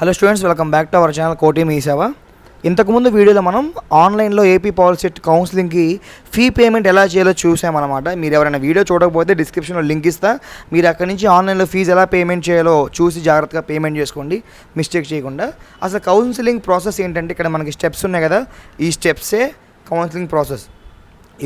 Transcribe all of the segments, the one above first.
Hello students welcome back to our channel Koti Mee Seva. ఇంతకుముందు వీడియోలో మనం ఆన్లైన్లో ఏపీ పాలసీ కౌన్సిలింగ్కి ఫీ పేమెంట్ ఎలా చేయాలో చూసామన్నమాట. మీరు ఎవరైనా వీడియో చూడకపోతే డిస్క్రిప్షన్లో లింక్ ఇస్తా. మీరు అక్కడి నుంచి ఆన్లైన్లో ఫీజు ఎలా పేమెంట్ చేయాలో చూసి జాగ్రత్తగా పేమెంట్ చేసుకోండి. మిస్టేక్ చేయకుండా. అసలు కౌన్సిలింగ్ ప్రాసెస్ ఏంటంటే ఇక్కడ మనకి స్టెప్స్ ఉన్నాయి కదా. ఈ స్టెప్సే కౌన్సిలింగ్ ప్రాసెస్.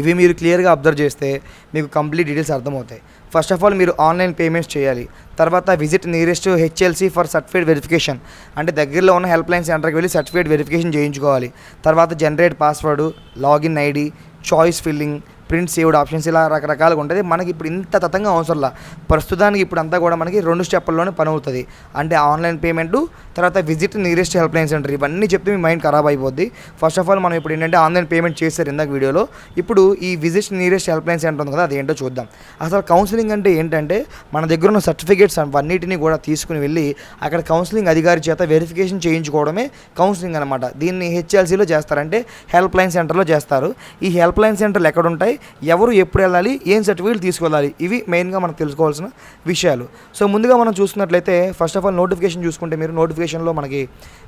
ఇవి మీరు క్లియర్గా అబ్జర్వ్ చేస్తే మీకు కంప్లీట్ డీటెయిల్స్ అర్థమవుతాయి. ఫస్ట్ ఆఫ్ ఆల్ మీరు ఆన్లైన్ పేమెంట్స్ చేయాలి. తర్వాత visit nearest HLC for certificate verification అంటే దగ్గరలో ఉన్న హెల్ప్ లైన్ సెంటర్కి వెళ్ళి సర్టిఫికేట్ వెరిఫికేషన్ చేయించుకోవాలి. తర్వాత generate password login ID choice filling print saved options ఇలా రకరకాలుగా ఉంటుంది. మనకి ఇప్పుడు ఇంత తతంగా అవసరంలా. ప్రస్తుతానికి ఇప్పుడు అంతా కూడా మనకి రెండు స్టెప్పుల్లోనే పని అవుతుంది అంటే ఆన్లైన్ పేమెంట్ తర్వాత visit nearest help line centre. ఇవన్నీ చెప్తే మీ మైండ్ ఖరాబ్ అయిపోద్ది. ఫస్ట్ ఆఫ్ ఆల్ మనం ఇప్పుడు ఏంటంటే ఆన్లైన్ పేమెంట్ చేశారు ఇందాక వీడియోలో. ఇప్పుడు ఈ visit nearest help line centre ఉంది కదా అదేంటో చూద్దాం. అసలు కౌన్సిలింగ్ అంటే ఏంటంటే మన దగ్గర ఉన్న సర్టిఫికేట్స్ అన్నిటిని కూడా తీసుకుని వెళ్ళి అక్కడ కౌన్సిలింగ్ అధికారి చేత వెరిఫికేషన్ చేయించుకోవడమే కౌన్సిలింగ్ అనమాట దీన్ని హెచ్ఎల్సీలో చేస్తారంటే హెల్ప్ లైన్ సెంటర్లో చేస్తారు. ఈ హెల్ప్ లైన్ సెంటర్లు ఎక్కడ ఉంటాయి ఎవరు ఎప్పుడు వెళ్ళాలి ఏం సర్టిఫికేట్ తీసుకెళ్ళాలి ఇవి మెయిన్గా మనం తెలుసుకోవాల్సిన విషయాలు. సో ముందుగా మనం చూసుకున్నట్లయితే ఫస్ట్ ఆఫ్ ఆల్ నోటిఫికేషన్ చూసుకుంటే మీరు నోటిఫికేషన్లో మనకి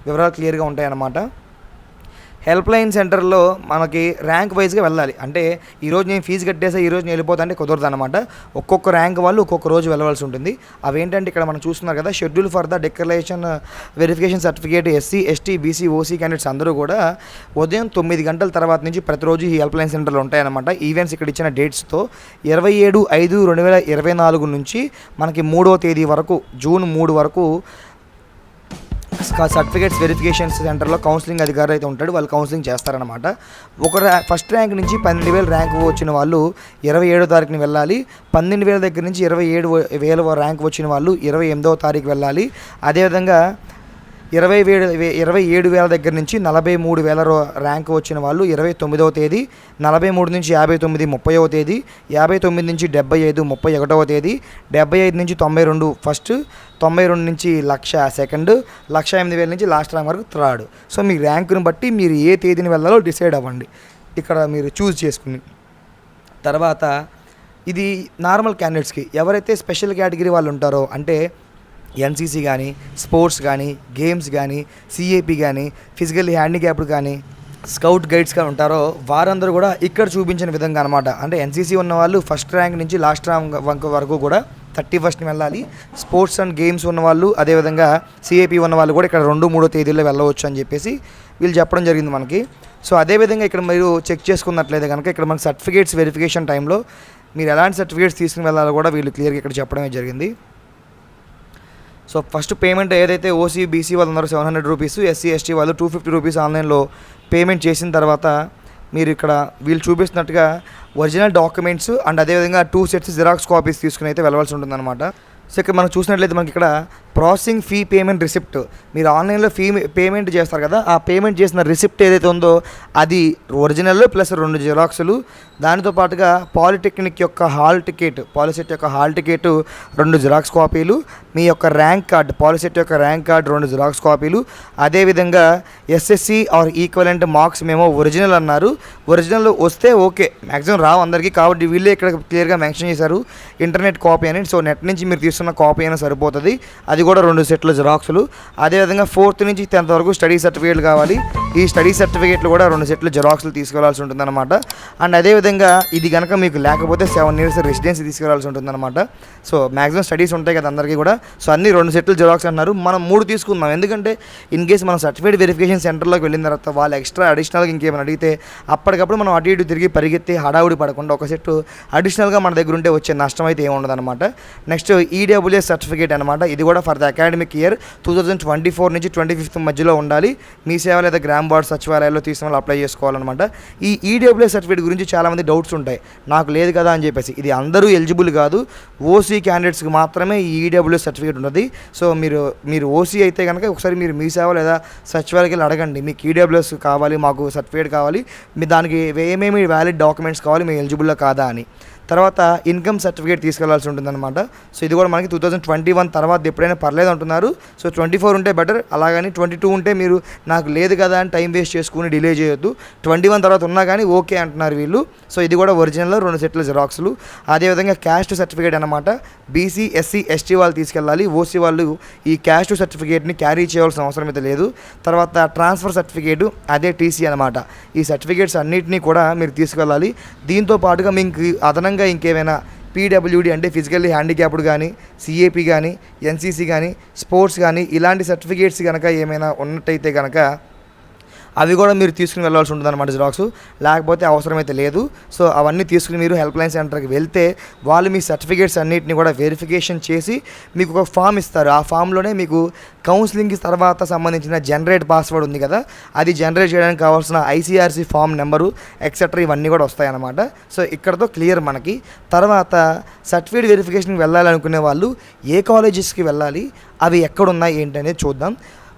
వివరాలు క్లియర్గా ఉంటాయి అన్నమాట హెల్ప్ లైన్ సెంటర్లో మనకి ర్యాంక్ వైజ్గా వెళ్ళాలి. అంటే ఈరోజు నేను ఫీజు కట్టేసా ఈరోజు నేను వెళ్ళిపోతా అంటే కుదరదు అనమాట ఒక్కొక్క ర్యాంక్ వాళ్ళు ఒక్కొక్క రోజు వెళ్ళవలసి ఉంటుంది. అవేంటంటే ఇక్కడ మనం చూస్తున్నారు కదా schedule for the declaration verification certificate SC ST BC OC candidates అందరూ కూడా ఉదయం తొమ్మిది గంటల తర్వాత నుంచి ప్రతిరోజు ఈ హెల్ప్ లైన్ సెంటర్లు ఉంటాయన్నమాట. ఈవెంట్స్ ఇక్కడ ఇచ్చిన డేట్స్తో ఇరవై ఏడు ఐదు రెండు వేల ఇరవై నాలుగు నుంచి మనకి మూడవ తేదీ వరకు జూన్ మూడు వరకు సర్టిఫికేట్స్ వెరిఫికేషన్ సెంటర్లో కౌన్సిలింగ్ అధికారి అయితే ఉంటాడు. వాళ్ళు కౌన్సిలింగ్ చేస్తారనమాట ఒక ఫస్ట్ ర్యాంక్ నుంచి పన్నెండు వేల ర్యాంక్ వచ్చిన వాళ్ళు ఇరవై ఏడో తారీఖుని వెళ్ళాలి. పన్నెండు వేల దగ్గర నుంచి ఇరవై ఏడు వేల ర్యాంక్ వచ్చిన వాళ్ళు ఇరవై ఎనిమిదవ తారీఖు వెళ్ళాలి. అదేవిధంగా ఇరవై వేల ఇరవై ఏడు వేల దగ్గర నుంచి నలభై మూడు వేల ర్యాంక్ వచ్చిన వాళ్ళు ఇరవై తొమ్మిదవ తేదీ నలభై మూడు నుంచి యాభై తొమ్మిది ముప్పైవ తేదీ యాభై తొమ్మిది నుంచి డెబ్బై ఐదు ముప్పై ఒకటవ తేదీ డెబ్బై ఐదు నుంచి తొంభై రెండు ఫస్ట్ తొంభై రెండు నుంచి లక్ష సెకండ్ లక్ష ఎనిమిది వేల నుంచి లాస్ట్ ర్యాంక్ వరకు థర్డ్. సో మీ ర్యాంకును బట్టి మీరు ఏ తేదీని వెళ్ళాలో డిసైడ్ అవ్వండి. ఇక్కడ మీరు చూస్ చేసుకుని. తర్వాత ఇది నార్మల్ క్యాండిడేట్స్కి ఎవరైతే స్పెషల్ కేటగిరీ వాళ్ళు ఉంటారో అంటే ఎన్సీసీ కానీ స్పోర్ట్స్ కానీ గేమ్స్ కానీ సిఏపీ కానీ ఫిజికల్లీ హ్యాండిక్యాప్డ్ కానీ స్కౌట్ గైడ్స్ కానీ ఉంటారో వారందరూ కూడా ఇక్కడ చూపించిన విధంగా అనమాట అంటే ఎన్సీసీ ఉన్న వాళ్ళు ఫస్ట్ ర్యాంక్ నుంచి లాస్ట్ ర్యాంక్ వంక వరకు కూడా థర్టీ ఫస్ట్ని వెళ్ళాలి. స్పోర్ట్స్ అండ్ గేమ్స్ ఉన్నవాళ్ళు అదేవిధంగా సిఏపీ ఉన్న వాళ్ళు కూడా ఇక్కడ రెండు మూడో తేదీల్లో వెళ్ళవచ్చు అని చెప్పేసి వీళ్ళు చెప్పడం జరిగింది మనకి. సో అదేవిధంగా ఇక్కడ మీరు చెక్ చేసుకున్నట్లయితే కనుక ఇక్కడ మనకి సర్టిఫికేట్స్ వెరిఫికేషన్ టైంలో మీరు ఎలాంటి సర్టిఫికేట్స్ తీసుకుని వెళ్ళాలో కూడా వీళ్ళు క్లియర్గా ఇక్కడ చెప్పడమే జరిగింది. సో ఫస్ట్ పేమెంట్ ఏదైతే ఓసీ బీసీ వాళ్ళు ఉన్నారో seven hundred rupees SC ST వాళ్ళు టూ ఫిఫ్టీ రూపీస్ ఆన్లైన్లో పేమెంట్ చేసిన తర్వాత మీరు ఇక్కడ వీళ్ళు చూపిస్తున్నట్టుగా ఒరిజినల్ డాక్యుమెంట్స్ అండ్ అదేవిధంగా టూ సెట్స్ జిరాక్స్ కాపీస్ తీసుకుని అయితే వెళ్ళవలసి ఉంటుందన్నమాట. సో ఇక్కడ మనం చూసినట్లయితే మనకి ఇక్కడ ప్రాసెసింగ్ ఫీ పేమెంట్ రిసిప్ట్ మీరు ఆన్లైన్లో ఫీ పేమెంట్ చేస్తారు కదా ఆ పేమెంట్ చేసిన రిసిప్ట్ ఏదైతే ఉందో అది ఒరిజినల్ ప్లస్ రెండు జిరాక్సులు దానితో పాటుగా పాలిటెక్నిక్ యొక్క హాల్ టికెట్ పాలిసెట్ యొక్క హాల్ టికెట్ రెండు జిరాక్స్ కాపీలు మీ యొక్క ర్యాంక్ కార్డ్ పాలిసెట్ యొక్క ర్యాంక్ కార్డ్ రెండు జిరాక్స్ కాపీలు అదేవిధంగా ఎస్ఎస్సి ఆర్ ఈక్వలెంట్ మార్క్స్ మేము ఒరిజినల్ అన్నారు. ఒరిజినల్ వస్తే ఓకే మ్యాక్సిమం రావు అందరికీ కాబట్టి వీళ్ళే ఇక్కడ క్లియర్గా మెన్షన్ చేశారు. ఇంటర్నెట్ కాపీ అని సో నెట్ నుంచి మీరు తీసుకున్న కాపీ అయినా సరిపోతుంది. అది కూడా రెండు సెట్ల జిరాక్స్లు. అదేవిధంగా ఫోర్త్ నుంచి టెన్త్ వరకు స్టడీ సర్టిఫికేట్ కావాలి. ఈ స్టడీ సర్టిఫికేట్లు కూడా రెండు సెట్లు జెరాక్స్లు తీసుకెళ్ళాల్సి ఉంటుందన్నమాట. అండ్ అదేవిధంగా ఇది కనుక మీకు లేకపోతే సెవెన్ ఇయర్స్ రెసిడెన్సీ తీసుకెళ్ళాల్సి ఉంటుందన్నమాట. సో మ్యాక్సిమం స్టడీస్ ఉంటాయి కదా అందరికీ కూడా. సో అన్ని రెండు సెట్లు జిరాక్స్ అన్నారు. మనం మూడు తీసుకుందాం. ఎందుకంటే ఇన్ కేస్ మనం సర్టిఫికేట్ వెరిఫికేషన్ సెంటర్లోకి వెళ్ళిన తర్వాత వాళ్ళు ఎక్స్ట్రా అడిషనల్గా ఇంకేమైనా అడిగితే అప్పటికప్పుడు మనం అటు ఇటు తిరిగి పరిగెత్తి హడావుడి పడకుండా ఒక సెట్ అడిషనల్గా మన దగ్గర ఉంటే వచ్చే నష్టం అయితే ఏముండదన్నమాట. నెక్స్ట్ ఈడబ్ల్యూఎస్ సర్టిఫికేట్ అనమాట ఇది కూడా for the academic year two thousand twenty four నుంచి ట్వంటీ ఫిఫ్త్ మధ్యలో ఉండాలి. మీ సేవ లేదా గ్రామ్ వార్డ్ సచివాలయాల్లో తీసుకున్న వాళ్ళు అప్లై చేసుకోవాలన్నమాట ఈ ఈడబ్ల్యూఎస్ సర్టిఫికేట్ గురించి చాలామంది డౌట్స్ ఉంటాయి నాకు లేదు కదా అని చెప్పేసి ఇది అందరూ ఎలిజిబుల్ కాదు ఓసీ క్యాండిడేట్స్కి మాత్రమే ఈ ఈడబ్ల్యూఎస్ సర్టిఫికేట్ ఉంటుంది సో మీరు మీరు ఓసీ అయితే కనుక ఒకసారి మీరు మీ సేవ లేదా సచివాలయకి వెళ్ళి అడగండి మీకు ఈడబ్ల్యూఎస్ కావాలి మాకు సర్టిఫికేట్ కావాలి మీ దానికి ఏమేమి వ్యాలిడ్ డాక్యుమెంట్స్ కావాలి మీ ఎలిజిబుల్లో కాదా అని తర్వాత ఇన్కమ్ సర్టిఫికేట్ తీసుకెళ్ళాల్సి ఉంటుందన్నమాట. సో ఇది కూడా మనకి టూ థౌజండ్ ట్వంటీ వన్ తర్వాత ఎప్పుడైనా పర్లేదు అంటున్నారు. సో ట్వంటీ ఫోర్ ఉంటే బెటర్ అలాగని ట్వంటీ టూ ఉంటే మీరు నాకు లేదు కదా అని టైం వేస్ట్ చేసుకుని డిలే చేయొద్దు. ట్వంటీ వన్ తర్వాత ఉన్నా కానీ ఓకే అంటున్నారు వీళ్ళు. సో ఇది కూడా ఒరిజినల్ రెండు సెట్ల జిరాక్స్లు అదేవిధంగా క్యాస్ట్ సర్టిఫికేట్ అనమాట బీసీ ఎస్సీ ఎస్టీ వాళ్ళు తీసుకెళ్ళాలి. ఓసీ వాళ్ళు ఈ క్యాస్ట్ సర్టిఫికేట్ని క్యారీ చేయవలసిన అవసరం అయితే లేదు. తర్వాత ట్రాన్స్ఫర్ సర్టిఫికేట్ అదే టీసీ అనమాట ఈ సర్టిఫికేట్స్ అన్నింటినీ కూడా మీరు తీసుకెళ్ళాలి. దీంతో పాటుగా మీకు అదనంగా ఇంకేమైనా పీడబ్ల్యూడి అంటే ఫిజికల్లీ హ్యాండిక్యాప్డ్ కానీ సిఏపి కానీ ఎన్సీసీ కానీ స్పోర్ట్స్ కానీ ఇలాంటి సర్టిఫికేట్స్ కనుక ఏమైనా ఉన్నట్టయితే కనుక అవి కూడా మీరు తీసుకుని వెళ్ళాల్సి ఉంటుంది అనమాట జిరాక్స్ లేకపోతే అవసరమైతే లేదు. సో అవన్నీ తీసుకుని మీరు హెల్ప్ లైన్ సెంటర్కి వెళ్తే వాళ్ళు మీ సర్టిఫికేట్స్ అన్నిటిని కూడా వెరిఫికేషన్ చేసి మీకు ఒక ఫామ్ ఇస్తారు. ఆ ఫామ్లోనే మీకు కౌన్సిలింగ్ తర్వాత సంబంధించిన జనరేట్ పాస్వర్డ్ ఉంది కదా అది జనరేట్ చేయడానికి కావాల్సిన ఐసీఆర్సీ ఫామ్ నెంబరు ఎక్సెట్రా ఇవన్నీ కూడా వస్తాయన్నమాట. సో ఇక్కడతో క్లియర్ మనకి. తర్వాత సర్టిఫికేట్ వెరిఫికేషన్కి వెళ్ళాలనుకునే వాళ్ళు ఏ కాలేజెస్కి వెళ్ళాలి అవి ఎక్కడున్నాయి ఏంటి అనేది చూద్దాం.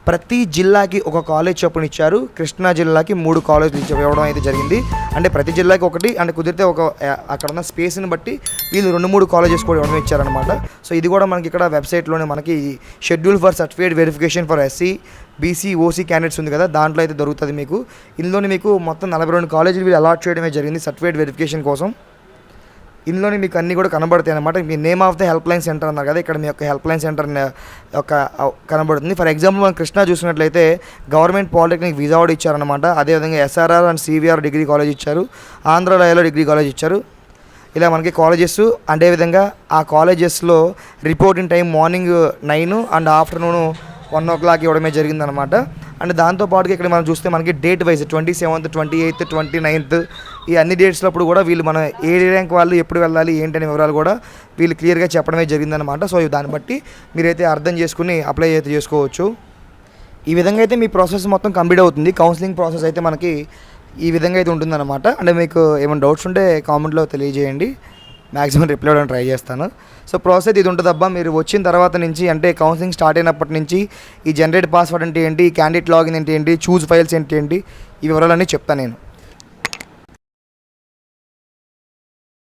ప్రతి జిల్లాకి ఒక కాలేజ్ చొప్పున ఇచ్చారు. కృష్ణా జిల్లాకి మూడు కాలేజీలు ఇచ్చి ఇవ్వడం అయితే జరిగింది. అంటే ప్రతి జిల్లాకి ఒకటి అంటే కుదిరితే ఒక అక్కడ ఉన్న స్పేస్ని బట్టి వీళ్ళు రెండు మూడు కాలేజెస్ కూడా ఇవ్వడం ఇచ్చారనమాట సో ఇది కూడా మనకి ఇక్కడ వెబ్సైట్లోనే మనకి schedule for certificate verification for SC BC OC candidates ఉంది కదా దాంట్లో అయితే దొరుకుతుంది మీకు. ఇందులోనే మీకు మొత్తం నలభై రెండు కాలేజీలు వీళ్ళు అలాట్ చేయడమే జరిగింది సర్టిఫికేట్ వెరిఫికేషన్ కోసం. ఇందులోనే మీకు అన్నీ కూడా కనబడతాయి అనమాట మీ name of the help line centre అన్నారు కదా ఇక్కడ మీ యొక్క హెల్ప్ లైన్ సెంటర్ యొక్క కనబడుతుంది. ఫర్ ఎగ్జాంపుల్ మనం కృష్ణా చూసినట్లయితే గవర్నమెంట్ పాలిటెక్నిక్ విజయవాడ ఇచ్చారనమాట అదేవిధంగా SRR and CVR degree college ఇచ్చారు. ఆంధ్రలయలో డిగ్రీ కాలేజ్ ఇచ్చారు. ఇలా మనకి కాలేజెస్ అదేవిధంగా ఆ కాలేజెస్లో reporting time morning nine and afternoon one o'clock ఇవ్వడమే జరిగిందనమాట అండ్ దాంతోపాటుగా ఇక్కడ మనం చూస్తే మనకి date wise twenty seventh twenty eighth twenty ninth ఈ అన్ని డేట్స్లో అప్పుడు కూడా వీళ్ళు మన ఏ ర్యాంక్ వాళ్ళు ఎప్పుడు వెళ్ళాలి ఏంటనే వివరాలు కూడా వీళ్ళు క్లియర్గా చెప్పడమే జరిగిందనమాట సో దాన్ని బట్టి మీరైతే అర్థం చేసుకుని అప్లై అయితే చేసుకోవచ్చు. ఈ విధంగా అయితే మీ ప్రాసెస్ మొత్తం కంప్లీట్ అవుతుంది. కౌన్సిలింగ్ ప్రాసెస్ అయితే మనకి ఈ విధంగా అయితే ఉంటుందన్నమాట. అంటే మీకు ఏమైనా డౌట్స్ ఉంటే కామెంట్లో తెలియజేయండి. మ్యాక్సిమం రిప్లై ఇవ్వడానికి ట్రై చేస్తాను. సో ప్రాసెస్ ఇది ఉంటుందబ్బా మీరు వచ్చిన తర్వాత నుంచి అంటే కౌన్సిలింగ్ స్టార్ట్ అయినప్పటి నుంచి ఈ జనరేట్ పాస్వర్డ్ అంటే ఏంటి క్యాండిడేట్ లాగిన్ అంటే ఏంటి చూజ్ ఫైల్స్ ఏంటి ఏంటి ఈ వివరాలన్నీ చెప్తాను నేను.